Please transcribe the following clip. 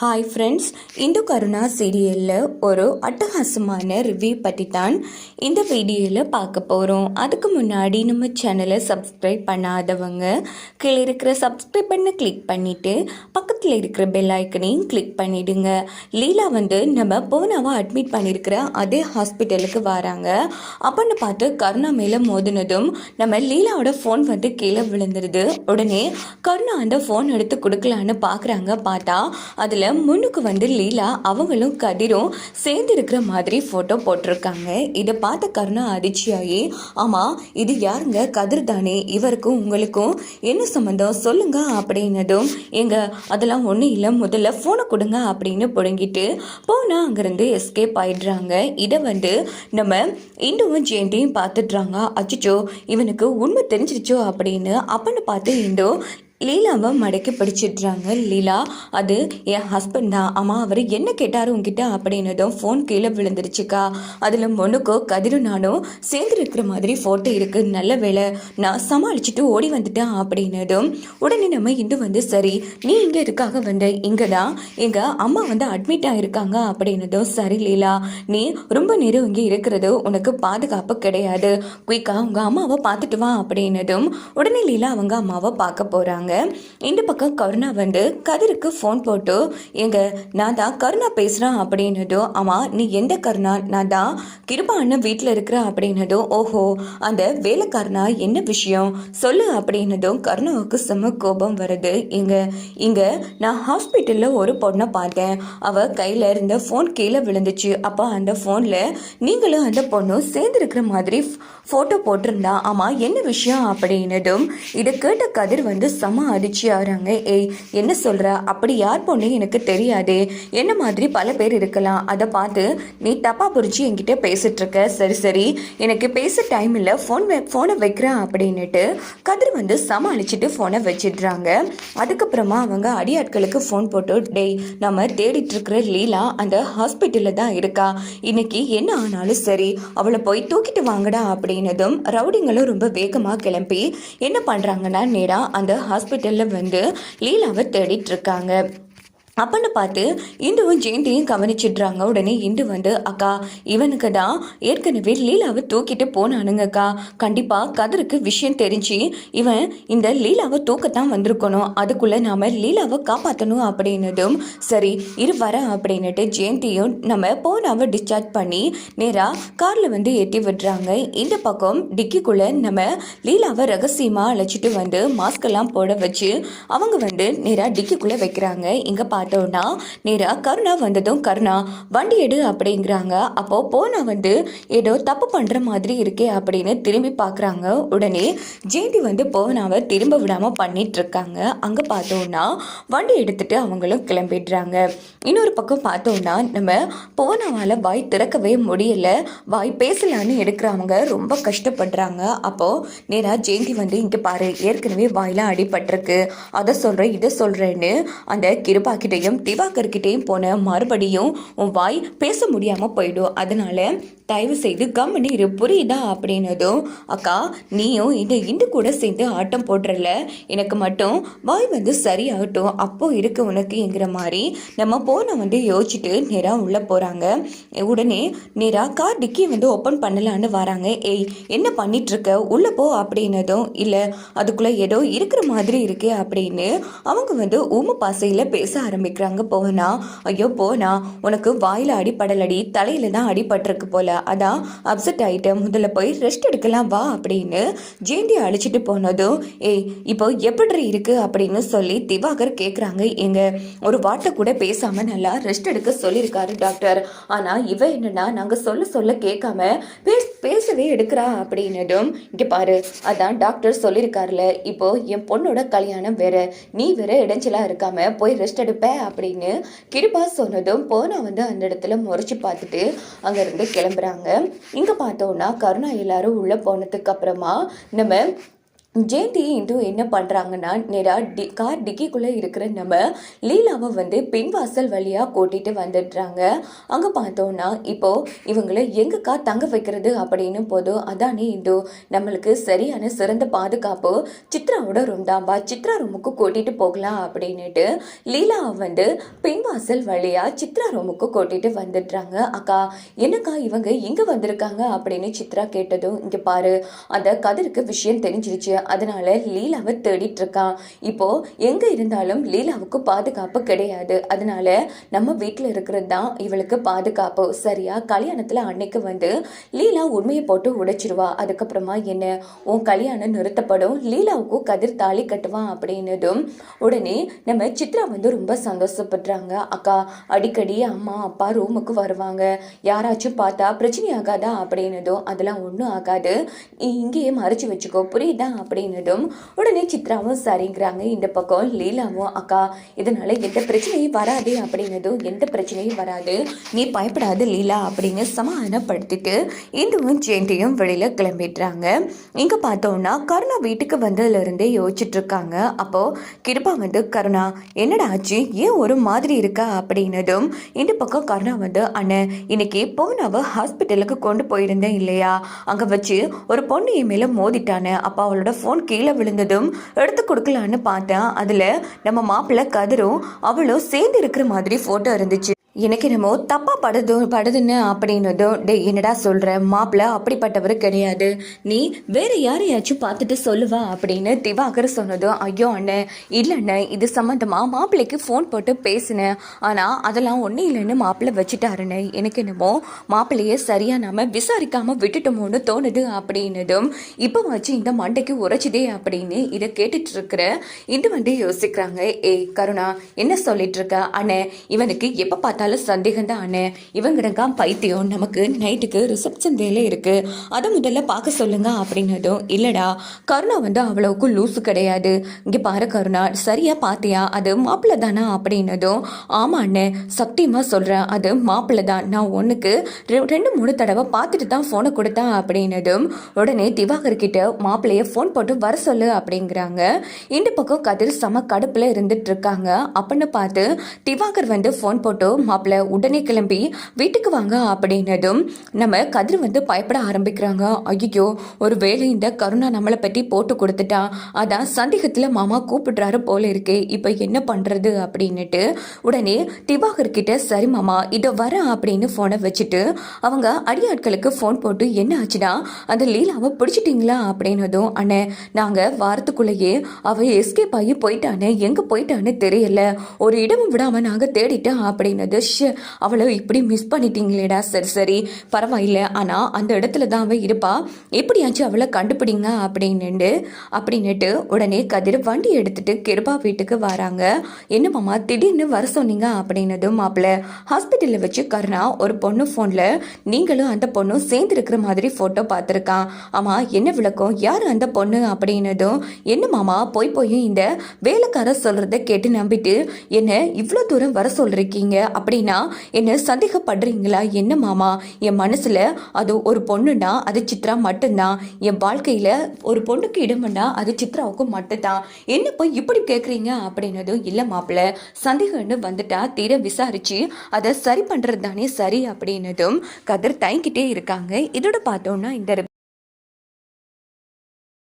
Hi friends Hindu Karuna சீரியலில் ஒரு அட்டகாசமான ரிவ்யூ பற்றி தான் இந்த வீடியோவில் பார்க்க போகிறோம் அதுக்கு முன்னாடி நம்ம சேனலை சப்ஸ்கிரைப் பண்ணாதவங்க கீழே இருக்கிற சப்ஸ்கிரைப் பண்ண கிளிக் பண்ணிவிட்டு பக்கத்தில் இருக்கிற பெல் ஐக்கனையும் கிளிக் பண்ணிவிடுங்க லீலா வந்து நம்ம போனாவை அட்மிட் பண்ணியிருக்கிற அதே ஹாஸ்பிட்டலுக்கு வராங்க. அப்படின்னு பார்த்து கருணா மேலே மோதினதும் நம்ம லீலாவோட ஃபோன் வந்து கீழே விழுந்துருது. உடனே கருணா அந்த ஃபோன் எடுத்து கொடுக்கலான்னு பார்க்குறாங்க பார்த்தா அதில் முன்னுக்கு வந்து லீலா அவங்களும் கதிரும் சேர்ந்து இருக்கிற மாதிரி ஃபோட்டோ போட்டிருக்காங்க. இதை பார்த்த கருணா அதிர்ச்சியாகி ஆமாம் இது யாருங்க? கதிர் தானே. இவருக்கும் உங்களுக்கும் என்ன சம்மந்தம் சொல்லுங்க அப்படின்னதும் எங்க அதெல்லாம் ஒன்றும் இல்லை. முதல்ல ஃபோனை கொடுங்க அப்படின்னு புடுங்கிட்டு போனால் அங்கேருந்து எஸ்கேப் ஆயிடுறாங்க. இதை வந்து நம்ம இந்துவும் ஜெயந்தியும் பார்த்துட்றாங்க. அச்சுச்சோ இவனுக்கு உண்மை தெரிஞ்சிருச்சோ? அப்படின்னு அப்பன்னு பார்த்து இந்து லீலாவை மடக்கி பிடிச்சிடுறாங்க. லீலா அது என் ஹஸ்பண்ட் தான். அம்மா அவர் என்ன கேட்டார் உங்ககிட்ட அப்படின்னதும் ஃபோன் கீழே விழுந்துருச்சுக்கா. அதில் மொனுக்கோ கதிரும் நானும் சேர்ந்து இருக்கிற மாதிரி ஃபோட்டோ இருக்குது நல்ல வேலை நான் சமாளிச்சுட்டு ஓடி வந்துட்டேன் அப்படின்னதும் உடனே நம்ம இந்து வந்து சரி நீ இங்கே இருக்காக வந்த. இங்கே தான் எங்கள் அம்மா வந்து அட்மிட் ஆகிருக்காங்க அப்படின்னதும் சரி லீலா நீ ரொம்ப நேரம் இங்கே இருக்கிறது உனக்கு பாதுகாப்பு கிடையாது. குயிக்காக உங்கள் அம்மாவை பார்த்துட்டு வா. அப்படின்னதும் உடனே லீலா அவங்க அம்மாவை பார்க்க போகிறாங்க இந்த பக்கம் கருணா வந்து கதிருக்கு ஃபோன் போட்டு எங்க நான் தான் கருணா பேசுகிறேன் அப்படின்னதும் ஆமாம் நீ எந்த கருணா? நான் தான் கிருபா அண்ணன் வீட்டில் இருக்கிற அப்படின்னதும் ஓஹோ அந்த வேலைக்காரனா? என்ன விஷயம்? சொல்லு அப்படின்னதும் கருணாவுக்கு செம்ம கோபம் வருது. இங்க இங்க நான் ஹாஸ்பிட்டலில் ஒரு பொண்ணை பார்த்தேன். அவ கையில் இருந்த ஃபோன் கீழே விழுந்துச்சு. அப்போ அந்த ஃபோனில் நீங்களும் அந்த பொண்ணும் சேர்ந்துருக்கிற மாதிரி ஃபோட்டோ போட்டிருந்தா ஆமாம் என்ன விஷயம்? அப்படின்னதும் இதை கேட்ட கதிர் வந்து சம அதிர்ச்சி ஆகிறாங்க ஏய் என்ன சொல்கிற அப்படி யார் பொண்ணு? எனக்கு தெரியாதே. என்ன மாதிரி பல பேர் இருக்கலாம். அதை பார்த்து நீ தப்பாக புரிச்சு என்கிட்ட பேசிகிட்ருக்க சரி சரி. எனக்கு பேச டைம் இல்லை. ஃபோன் ஃபோனை வைக்கிறேன் அப்படின்னுட்டு கதிர் வந்து சமாளிச்சுட்டு ஃபோனை வச்சிடுறாங்க. அதுக்கப்புறமா அவங்க அடியாட்களுக்கு ஃபோன் போட்டு டேய் நம்ம தேடிட்டுருக்கிற லீலா அந்த ஹாஸ்பிட்டலில் தான் இருக்கா. இன்னைக்கு என்ன ஆனாலும் சரி அவளை போய் தூக்கிட்டு வாங்கடா அப்படின்னதும் ரவுடிங்களும் ரொம்ப வேகமாக கிளம்பி என்ன பண்ணுறாங்கன்னா நேராக அந்த ஹாஸ்பிட்டலில் வந்து லீலாவை தேடிட்டு இருக்காங்க. அப்படின்னு பார்த்து இந்துவும் ஜெயந்தியும் கவனிச்சிடுறாங்க. உடனே இந்து வந்து அக்கா இவனுக்கு தான் ஏற்கனவே லீலாவை தூக்கிட்டு போனானுங்கக்கா கண்டிப்பாக கதருக்கு விஷயம் தெரிஞ்சு இவன் இந்த லீலாவை தூக்கத்தான் வந்திருக்கணும். அதுக்குள்ளே நாம் லீலாவை காப்பாற்றணும் அப்படின்னதும் சரி இரு வர அப்படின்னுட்டு ஜெயந்தியும் நம்ம போனாவை டிஸ்சார்ஜ் பண்ணி நேராக காரில் வந்து ஏற்றி விடுறாங்க. இந்த பக்கம் டிக்கிக்குள்ளே நம்ம லீலாவை ரகசியமாக அழைச்சிட்டு வந்து மாஸ்கெல்லாம் போட வச்சு அவங்க வந்து நேராக டிக்கிக்குள்ளே வைக்கிறாங்க. இங்கே பார்த்தோன்னா நேராக கருணா வந்ததும் கருணா வண்டி எடு அப்படிங்கிறாங்க. அப்போது போனா வந்து ஏதோ தப்பு பண்ணுற மாதிரி இருக்கே அப்படின்னு திரும்பி பார்க்குறாங்க உடனே ஜெயந்தி வந்து போனாவை திரும்ப விடாமல் பண்ணிகிட்ருக்காங்க அங்கே பார்த்தோன்னா வண்டி எடுத்துகிட்டு அவங்களும் கிளம்பிடுறாங்க. இன்னொரு பக்கம் பார்த்தோன்னா நம்ம போனாவால் வாய் திறக்கவே முடியல. வாய் பேசலான்னு எடுக்கிறவங்க ரொம்ப கஷ்டப்படுறாங்க. அப்போது நேராக ஜெயந்தி வந்து இங்கே பாரு ஏற்கனவே வாயெலாம் அடிபட்டிருக்கு. அதை சொல்கிறேன் இதை சொல்கிறேன்னு அந்த கிருபாக்கிட்டையும் திவாகர்கிட்டையும் போன மறுபடியும் உன் வாய் பேச முடியாமல் போயிடும் அதனால தயவு செய்து கம்முன்னு இரு. புரியுதா அப்படின்னதும் அக்கா நீயும் இந்த இந்து கூட சேர்ந்து ஆட்டம் போடுறல எனக்கு மட்டும் வாய் வந்து சரியாகட்டும். அப்போ இருக்கு உனக்குங்கிற மாதிரி நம்ம போனை வந்து யோசிச்சுட்டு நேராக உள்ளே போகிறாங்க உடனே நேராக கார் டிக்கி வந்து ஓப்பன் பண்ணலான்னு வராங்க. ஏய் என்ன பண்ணிட்டுருக்க? உள்ளே போ அப்படின்னதும் இல்லை அதுக்குள்ளே ஏதோ இருக்கிற மாதிரி இருக்கே அப்படின்னு அவங்க வந்து உம பாசையில் பேச ஆரம்பிக்கிறாங்க போனா ஐயோ போனா உனக்கு வாயில் அடிப்படலடி தலையில தான் அடிபட்டிருக்கு போல. அதான் அப்செட் ஆயிட்டேன் முதல்ல போய் ரெஸ்ட் எடுக்கலாம் வா அப்படின்னு ஜெயந்தி அழைச்சிட்டு போனதும் ஏய் இப்போ எப்படி இருக்கு? அப்படின்னு சொல்லி திவாகர் கேட்குறாங்க எங்க ஒரு வார்த்தை கூட பேசாம நல்லா ரெஸ்ட் எடுக்க சொல்லியிருக்காரு டாக்டர். ஆனா இவ என்னன்னா நாங்க சொல்ல சொல்ல கேட்காம பேச பேசவே எடுக்கிறா அப்படின்னதும் இங்க பாரு அதான் டாக்டர் சொல்லியிருக்காருல இப்போ என் பொண்ணோட கல்யாணம் வேற நீ வேற இடைஞ்சலா இருக்காம போய் ரெஸ்ட் எடுப்ப அப்படின்னு கிருபா சொன்னதும் போனா வந்து அந்த இடத்துல முறைச்சு பார்த்துட்டு அங்கேருந்து கிளம்புறாங்க. இங்கே பார்த்தோன்னா கருணா எல்லாரும் உள்ளே போனதுக்கு அப்புறமா நம்ம ஜெயந்தி இன்று என்ன பண்ணுறாங்கன்னா நேராக டி கார் டிக்கிக்குள்ளே இருக்கிற நம்ம லீலாவை வந்து பின்வாசல் வழியாக கூட்டிகிட்டு வந்துடுறாங்க. அங்கே பார்த்தோன்னா இப்போது இவங்களை எங்கக்கா தங்க வைக்கிறது அப்படின்னு போதும் அதானே இந்து நம்மளுக்கு சரியான சிறந்த பாதுகாப்பு. சித்ராவோட ரூம் தான்பா சித்ரா ரூமுக்கு கூட்டிகிட்டு போகலாம் அப்படின்னுட்டு லீலாவை வந்து பின்வாசல் வழியாக சித்ரா ரூமுக்கு கூட்டிகிட்டு வந்துடுறாங்க. அக்கா என்னக்கா இவங்க இங்கே வந்திருக்காங்க அப்படின்னு சித்ரா கேட்டதும் இங்கே பாரு அந்த கதிருக்கு விஷயம் தெரிஞ்சிருச்சு அதனால லீலாவை தேடிட்டு இருக்கான் இப்போ எங்க இருந்தாலும் லீலாவுக்கு பாதுகாப்பு கிடையாது. அதனால நம்ம வீட்டில் இருக்கிறது தான் இவளுக்கு பாதுகாப்பு. சரியா? கல்யாணத்துல அன்னைக்கு வந்து லீலா உண்மையை போட்டு உடைச்சிருவா. அதுக்கப்புறமா என்ன? உன் கல்யாணம் நிறுத்தப்படும். லீலாவுக்கும் கதிர் தாலி கட்டுவான் அப்படின்னதும் உடனே நம்ம சித்ரா வந்து ரொம்ப சந்தோஷப்படுறாங்க. அக்கா அடிக்கடி அம்மா அப்பா ரூமுக்கு வருவாங்க. யாராச்சும் பார்த்தா பிரச்சனை ஆகாதா அப்படின்னதும் அதெல்லாம் ஒன்றும் ஆகாது. நீ இங்கேயே மறைச்சு வச்சுக்கோ. புரியுதா? அப்படின்னதும் உடனே சித்ராவும் சரிங்கிறாங்க இந்த பக்கம் லீலாவும் அக்கா இதனால எந்த பிரச்சனையும் வராது அப்படின்னதும் எந்த பிரச்சனையும் வராது. நீ பயப்படாது லீலா அப்படின்னு சமாதானப்படுத்திட்டு இந்துவும் ஜெயந்தியும் வெளியில கிளம்பிடுறாங்க. இங்க பார்த்தோம்னா கருணா வீட்டுக்கு வந்ததுலேருந்தே யோசிச்சுட்டு இருக்காங்க அப்போ கிருபா வந்து கருணா என்னடா ஆச்சு? ஏன் ஒரு மாதிரி இருக்கா? அப்படின்னதும் இந்த பக்கம் கருணா வந்து அண்ணன் இன்னைக்கு பவுனாவை ஹாஸ்பிட்டலுக்கு கொண்டு போயிருந்தேன் இல்லையா? அங்க வச்சு ஒரு பொண்ணு என் மேல மோதிட்டானே அப்போ அவளோட ஃபோன் கீழே விழுந்ததும் எடுத்து கொடுக்கலான்னு பார்த்தேன். அதில் நம்ம மாப்பிள்ளை கதிரும் அவளும் சேர்ந்து இருக்கிற மாதிரி ஃபோட்டோ இருந்துச்சு. எனக்கு என்னமோ தப்பாக படுது படுதுன்னு அப்படின்னதும் டே என்னடா சொல்கிற மாப்பிள்ள அப்படிப்பட்டவர் கிடையாது. நீ வேறு யாரையாச்சும் பார்த்துட்டு சொல்லுவா அப்படின்னு திவாகர் சொன்னதும் ஐயோ அண்ணே இல்லை அண்ணே இது சம்மந்தமாக மாப்பிள்ளைக்கு ஃபோன் போட்டு பேசினேன். ஆனால் அதெல்லாம் ஒன்றும் இல்லைன்னு மாப்பிள்ளை வச்சுட்டாருண்ணே எனக்கு என்னமோ மாப்பிள்ளைய சரியா நாம விசாரிக்காமல் விட்டுட்டோமோன்னு தோணுது அப்படின்னதும் இப்போ வச்சு இந்த மண்டைக்கு உரைச்சிதே அப்படின்னு இதை கேட்டுட்டு இருக்கிற இந்த வந்து யோசிக்கிறாங்க ஏய் கருணா என்ன சொல்லிட்டு இருக்க அண்ணே இவனுக்கு எப்போ பார்த்தாலும் சந்தேகம் தான் அண்ணே. பைத்தியம். நமக்கு நைட்டுக்கு ரிசப்ஷன் வேலை இருக்கு. அதை முதல்ல பார்க்க சொல்லுங்க அப்படின்னதும் இல்லடா கருணா வந்து அவ்வளவுக்கு லூசு கிடையாது. இங்கே பாரு கருணா சரியா பார்த்தியா அது மாப்பிள்ளை தானா அப்படின்னதும் ஆமா அண்ணே சத்தியமா சொல்றேன். அது மாப்பிள்ளை தான் நான் ஒன்றுக்கு ரெண்டு மூணு தடவை பார்த்துட்டு தான் ஃபோனை கொடுத்தேன் அப்படின்னதும் உடனே திவாகர் கிட்ட மாப்பிள்ளைய ஃபோன் போட்டு வர சொல்லு அப்படிங்கிறாங்க. இந்த பக்கம் கதிர் செம கடுப்பில் இருந்துட்டு இருக்காங்க. அப்படின்னு பார்த்து திவாகர் வந்து ஃபோன் போட்டு மாப்பிள்ளை உடனே கிளம்பி வீட்டுக்கு வாங்க அப்படின்னதும் நம்ம கதிர் வந்து பயப்பட ஆரம்பிக்கிறாங்க. ஐயோ ஒரு வேலை இந்த கருணா நம்மளை பற்றி போட்டு கொடுத்துட்டா அதான் சந்தேகத்தில் மாமா கூப்பிடுறாரு போல இருக்கே இப்போ என்ன பண்ணுறது அப்படின்னுட்டு உடனே திவாகர் கிட்ட சரி மாமா இதை வரேன் அப்படின்னு ஃபோனை வச்சுட்டு அவங்க அடியாட்களுக்கு ஃபோன் போட்டு என்ன ஆச்சுன்னா அந்த லீலாவை பிடிச்சிட்டிங்களா அப்படின்னதும் அண்ணே நாங்கள் வாரத்துக்குள்ளேயே அவள் எஸ்கேப் ஆகி போயிட்டானே எங்கே போயிட்டான்னு தெரியல ஒரு இடமும் விடாமல் நாங்கள் தேடிட்டோம் அப்படின்னது ஷே அவளை இப்படி மிஸ் பண்ணிட்டீங்களேடா. சரி சரி. பரவாயில்ல. ஆனால் அந்த இடத்துல தான் அவள் இருப்பா. எப்படியாச்சும் அவளை கண்டுபிடிங்க அப்படின்னுட்டு அப்படின்னுட்டு உடனே கதிர் வண்டி எடுத்துட்டு கிருபா வீட்டுக்கு வராங்க. என்ன மாமா திடீர்னு வர சொன்னீங்க அப்படின்னதும் மாப்பிள்ள. ஹாஸ்பிட்டலில் வச்சு கருணா ஒரு பொண்ணு ஃபோனில் நீங்களும் அந்த பொண்ணும் சேர்ந்து இருக்கிற மாதிரி ஃபோட்டோ பார்த்துருக்கான். ஆமாம் என்ன விளக்கம்? யார் அந்த பொண்ணு அப்படின்னதும் என்ன மாமா போய் போய் இந்த வேலைக்காரர் சொல்கிறத கேட்டு நம்பிட்டு என்ன இவ்வளோ தூரம் வர சொல்லிருக்கீங்க அப்படின்னா என்ன சந்தேகப்படுறீங்களா? என்ன மாமா? என் மனசில் அது ஒரு பொண்ணுன்னா அது சித்ரா மட்டும்தான். என் வாழ்க்கையில் ஒரு பொண்ணுக்கு இடம்னா அது சித்ராவுக்கும் மட்டும்தான். என்ன போய் இப்படி கேட்குறீங்க அப்படின்னதும் இல்லை மாப்பிள்ள. சந்தேகம்னு வந்துட்டா தீர விசாரிச்சு அதை சரி பண்ணுறது தானே சரி அப்படின்னதும் கதிர் தயங்கிட்டே இருக்காங்க. இதோட பார்த்தோன்னா இந்த